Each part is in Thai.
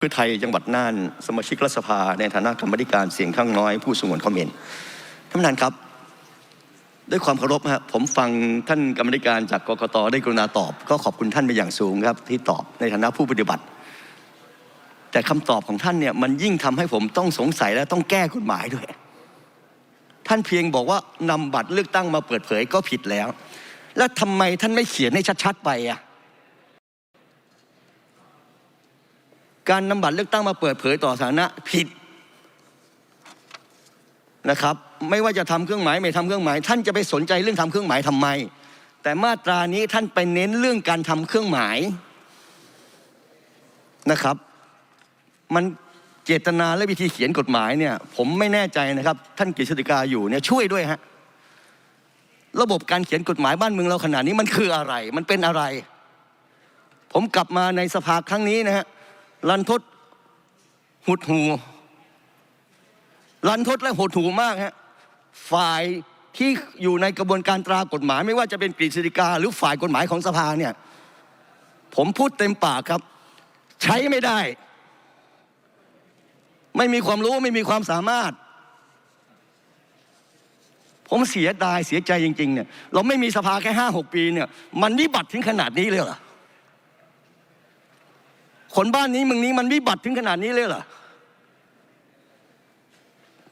เพื่อไทยจังหวัดน่านสมาชิกรัฐสภาในฐานะกรรมธิการเสียงข้างน้อยผู้สงวนคอมเมนต์ท่านประธานครับ ด้วยความเคารพฮะผมฟังท่านกรรมธิการจากกกตได้กรุณาตอบ ก็ขอบคุณท่านเป็นอย่างสูงครับ ที่ตอบในฐานะผู้ปฏิบัติ แต่คำตอบของท่านเนี่ยมันยิ่งทำให้ผมต้องสงสัยและต้องแก้กฎหมายด้วย ท่านเพียงบอกว่านำบัตรเลือกตั้งมาเปิดเผยก็ผิดแล้ว แล้วทำไมท่านไม่เขียนให้ชัดๆไปอะ การนำบัตรเลือกตั้งมาเปิดเผยต่อสาธารณะผิดนะครับ ไม่ว่าจะทำเครื่องหมายไม่ทำเครื่องหมาย ท่านจะไปสนใจเรื่องทำเครื่องหมายทำไม แต่มาตรานี้ท่านไปเน้นเรื่องการทำเครื่องหมายนะครับ มันเจตนาและวิธีเขียนกฎหมายเนี่ย ผมไม่แน่ใจนะครับ ท่านกฤษฎิกาอยู่เนี่ยช่วยด้วยฮะระบบการเขียนกฎหมายบ้านเมืองเราขนาดนี้มันคืออะไร มันเป็นอะไร ผมกลับมาในสภาครั้งนี้นะฮะ รันทดหดหูรันทดและหดหูมากฮะฝ่ายที่อยู่ในกระบวนการตรากฎหมาย ไม่ว่าจะเป็นกฤษฎิกา หรือฝ่ายกฎหมายของสภาเนี่ยผมพูดเต็มปากครับ ใช้ไม่ได้ ไม่มีความรู้ไม่มีความสามารถ ผมเสียดายเสียใจจริง ๆ เนี่ย เราไม่มีสภาแค่ห้าหกปีเนี่ย มันวิบัติถึงขนาดนี้เลยเหรอ คนบ้านนี้เมึงนี้มันวิบัติถึงขนาดนี้เลยเหรอ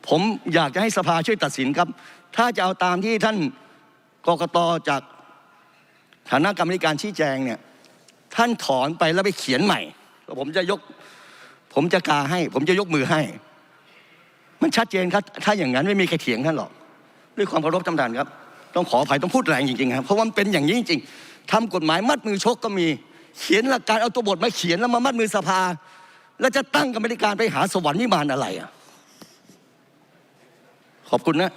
ผมอยากจะให้สภาช่วยตัดสินครับ ถ้าจะเอาตามที่ท่านกกตจากฐานะกรรมธิการชี้แจงเนี่ยท่านถอนไปแล้วไปเขียนใหม่ ผมจะยก ผมจะกาให้ ผมจะยกมือให้ มันชัดเจนครับ ถ้าอย่างนั้นไม่มีใครเถียงท่านหรอก ด้วยความเคารพท่านประธานครับ ต้องขออภัยต้องพูดแรงจริงๆครับเพราะว่ามันเป็นอย่างนี้จริงๆทำกฎหมายมัดมือชกก็มี เขียนหลักการเอาตัวบทมาเขียนแล้วมามัดมือสภา แล้วจะตั้งกรรมธิการไปหาสวรรค์นิมานอะไรอะ ขอบคุณนะ